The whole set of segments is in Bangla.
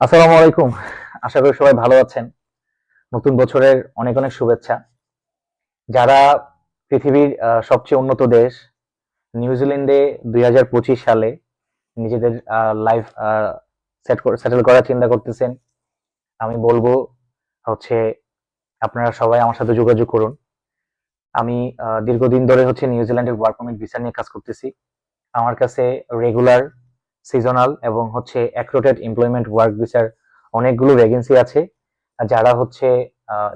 আসসালামু আলাইকুম। আশা করি সবাই ভালো আছেন। নতুন বছরের অনেক অনেক শুভেচ্ছা। যারা পৃথিবীর সবচেয়ে উন্নত দেশ নিউজিল্যান্ডে দুই হাজার পঁচিশ সালে নিজেদের লাইফ সেট সেটেল করার চিন্তা করতেছেন, আমি বলব হচ্ছে আপনারা সবাই আমার সাথে যোগাযোগ করুন। আমি দীর্ঘদিন ধরে হচ্ছে নিউজিল্যান্ডের ওয়ার্ক পারমিট ভিসা নিয়ে কাজ করতেছি। আমার কাছে রেগুলার সিজনাল এবং হচ্ছে অ্যাক্রোটেড এমপ্লয়মেন্ট ওয়ার্ক ভিসার অনেকগুলো ভ্যাকেন্সি আছে। যারা হচ্ছে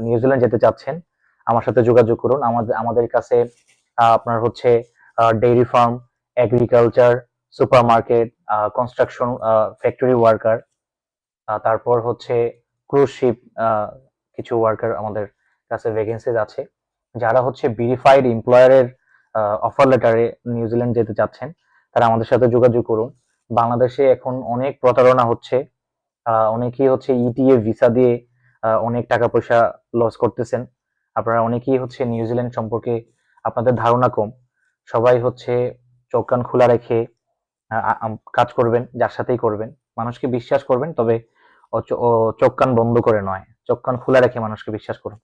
নিউজিল্যান্ড যেতে চাচ্ছেন, আমার সাথে যোগাযোগ করুন। আমাদের আমাদের কাছে আপনার হচ্ছে dairy farm agriculture super market construction factory worker তারপর হচ্ছে ক্রুজ শিপ কিছু ওয়ার্কার আমাদের কাছে ভ্যাকেন্সিজ আছে। যারা হচ্ছে ভেরিফাইড এমপ্লয়ারের অফার লেটারে নিউজিল্যান্ড যেতে চাচ্ছেন, তারা আমাদের সাথে যোগাযোগ করুন। বাংলাদেশে এখন অনেক প্রতারণা হচ্ছে। অনেকেই হচ্ছে ইটিএ ভিসা দিয়ে অনেক টাকা পয়সা লস করতেছেন। আপনারা অনেকেই হচ্ছে নিউজিল্যান্ড সম্পর্কে আপনাদের ধারণা কম। সবাই হচ্ছে চোখ কান খোলা রেখে কাজ করবেন, যার সাথেই করবেন। মানুষকে বিশ্বাস করবেন, তবে চোখ কান বন্ধ করে নয়। চোখ কান খোলা রেখে মানুষকে বিশ্বাস করুন।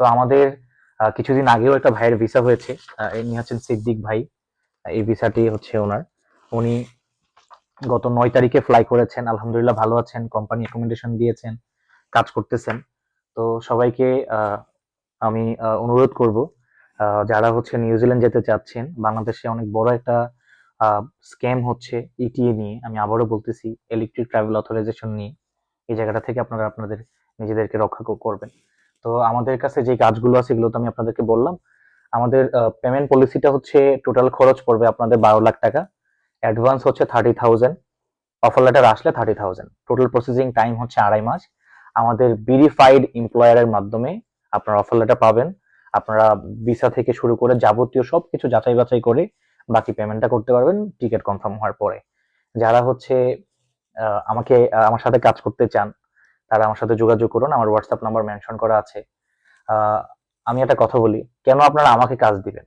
তো আমাদের কিছুদিন আগেও একটা ভাইয়ের ভিসা হয়েছে ইনি হচ্ছেন সিদ্দিক ভাই এই ভিসাটি হচ্ছে ওনার। উনি গত নয় তারিখে ফ্লাই করেছেন, আলহামদুলিল্লাহ ভালো আছেন কোম্পানি রেকমেন্ডেশন দিয়েছেন, কাজ করতেছেন। তো সবাইকে আমি অনুরোধ করব যারা হচ্ছে নিউজিল্যান্ড যেতে চাচ্ছেন, বাংলাদেশে অনেক বড় একটা স্ক্যাম হচ্ছে ইটিএ নিয়ে। আমি আবারও বলতেছি ইলেকট্রিক ট্রাভেল অথরাইজেশন নিয়ে। এই জায়গাটা থেকে আপনারা আপনাদের নিজেদেরকে রক্ষা করবেন। তো আমাদের কাছে যে কাজগুলো আছে, এগুলো তো আমি আপনাদেরকে বললাম। আমাদের পেমেন্ট পলিসিটা হচ্ছে টোটাল খরচ পড়বে আপনাদের বারো লাখ টাকা। অ্যাডভান্স হচ্ছে থার্টি থাউজেন্ড অফার লেটার আসলে thirty thousand. Total processing time হচ্ছে আড়াই মাস। আমাদের ভেরিফাইড এমপ্লয়ারের মাধ্যমে আপনারা অফার লেটার পাবেন। আপনারা ভিসা থেকে শুরু করে যাবতীয় সব কিছু যাচাই বাছাই করে বাকি পেমেন্টটা করতে পারবেন টিকিট কনফার্ম হওয়ার পরে। যারা হচ্ছে আমাকে আমার সাথে কাজ করতে চান, তারা আমার সাথে যোগাযোগ করুন। আমার হোয়াটসঅ্যাপ নাম্বার মেনশন করা আছে। আমি একটা কথা বলি, কেন আপনারা আমাকে কাজ দিবেন?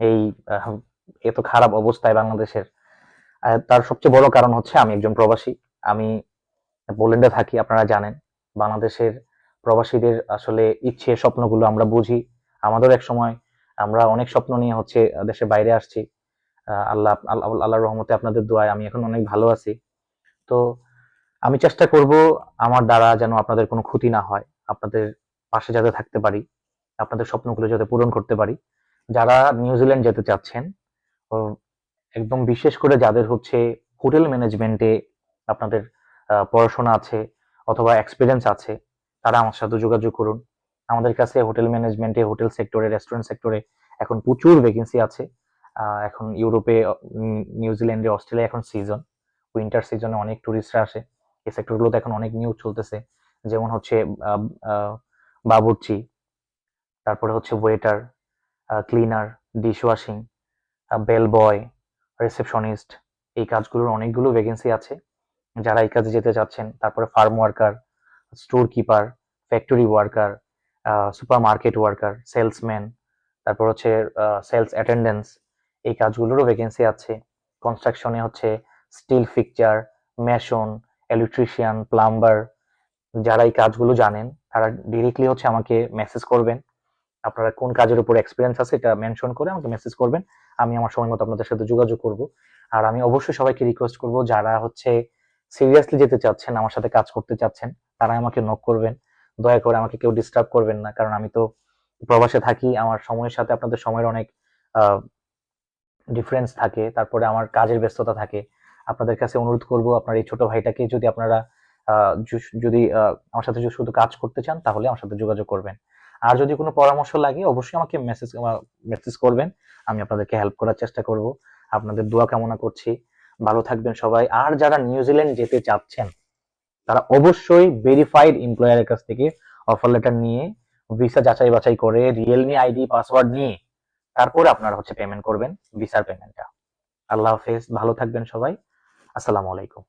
এই এত খারাপ অবস্থায় বাংলাদেশের তার সবচেয়ে বড় কারণ হচ্ছে আমি একজন প্রবাসী। আমি পোল্যান্ডে থাকি, আপনারা জানেন। বাংলাদেশের প্রবাসীদের আসলে ইচ্ছে স্বপ্নগুলো আমরা বুঝি। আমাদের এক সময় আমরা অনেক স্বপ্ন নিয়ে হচ্ছে দেশের বাইরে আসছি। আল্লাহ আল্লাহ রহমতে আপনাদের দোয়ায় আমি এখন অনেক ভালো আছি। তো আমি চেষ্টা করব আমার দ্বারা যেন আপনাদের কোনো ক্ষতি না হয়, আপনাদের পাশে যাতে থাকতে পারি, আপনাদের স্বপ্নগুলো যাতে পূরণ করতে পারি। যারা নিউজিল্যান্ড যেতে চাচ্ছেন একদম বিশেষ করে যাদের হচ্ছে হোটেল ম্যানেজমেন্টে আপনাদের পড়াশোনা আছে অথবা এক্সপিরিয়েন্স আছে, তারা আমার সাথে যোগাযোগ করুন। আমাদের কাছে হোটেল ম্যানেজমেন্টে হোটেল সেক্টরে রেস্টুরেন্ট সেক্টরে এখন প্রচুর ভ্যাকেন্সি আছে। এখন ইউরোপে নিউজিল্যান্ডে অস্ট্রেলিয়া এখন সিজন উইন্টার সিজনে অনেক টুরিস্টরা আসে। এই সেক্টরগুলোতে এখন অনেক নিউজ চলতেছে। যেমন হচ্ছে বাবুর্চি, তারপরে হচ্ছে waiter cleaner dish washing bell boy receptionist এই কাজগুলোর অনেকগুলো ভ্যাকেন্সি আছে। যারা এই কাজে যেতে চাচ্ছেন, তারপরে farm worker storekeeper factory worker supermarket worker salesman তারপর হচ্ছে সেলস অ্যাটেন্ডেন্স এই কাজগুলোরও ভ্যাকেন্সি আছে। কনস্ট্রাকশনে হচ্ছে steel fixture mason electrician plumber যারা এই কাজগুলো জানেন, তারা ডিরেক্টলি হচ্ছে আমাকে মেসেজ করবেন। আপনারা কোন কাজের উপর এক্সপিরিয়েন্স আছে এটা মেনশন করে আমাকে মেসেজ করবেন। আমি আমার সময় মতো আপনাদের সাথে যোগাযোগ করব। আর আমি অবশ্যই সবাইকে রিকোয়েস্ট করব যারা হচ্ছে সিরিয়াসলি যেতে চাচ্ছেন, আমার সাথে কাজ করতে চাচ্ছেন তারা আমাকে নক করবেন। দয়া করে আমাকে কেউ ডিস্টার্ব করবেন না, কারণ আমি তো প্রবাসে থাকি, আমার সময়ের সাথে আপনাদের সময়ের অনেক ডিফারেন্স থাকে, তারপরে আমার কাজের ব্যস্ততা থাকে। আপনাদের কাছে অনুরোধ করব, আপনার এই ছোট ভাইটাকে যদি আপনারা যদি আমার সাথে শুধু কাজ করতে চান, তাহলে আমার সাথে যোগাযোগ করবেন। আর যদি কোনো পরামর্শ লাগে, অবশ্যই আমাকে মেসেজ মেসেজ করবেন। আমি আপনাদেরকে হেল্প করার চেষ্টা করব। আপনাদের দোয়া কামনা করছি। ভালো থাকবেন সবাই। আর যারা নিউজিল্যান্ড যেতে চাচ্ছেন, তারা অবশ্যই ভেরিফাইড এমপ্লয়ারের কাছ থেকে অফার লেটার নিয়ে ভিসা যাচাই বাছাই করে রিয়েলমি আইডি পাসওয়ার্ড নিয়ে তারপরে আপনারা হচ্ছে পেমেন্ট করবেন ভিসার পেমেন্টটা আল্লাহ হাফেজ। ভালো থাকবেন সবাই। আসসালামু আলাইকুম।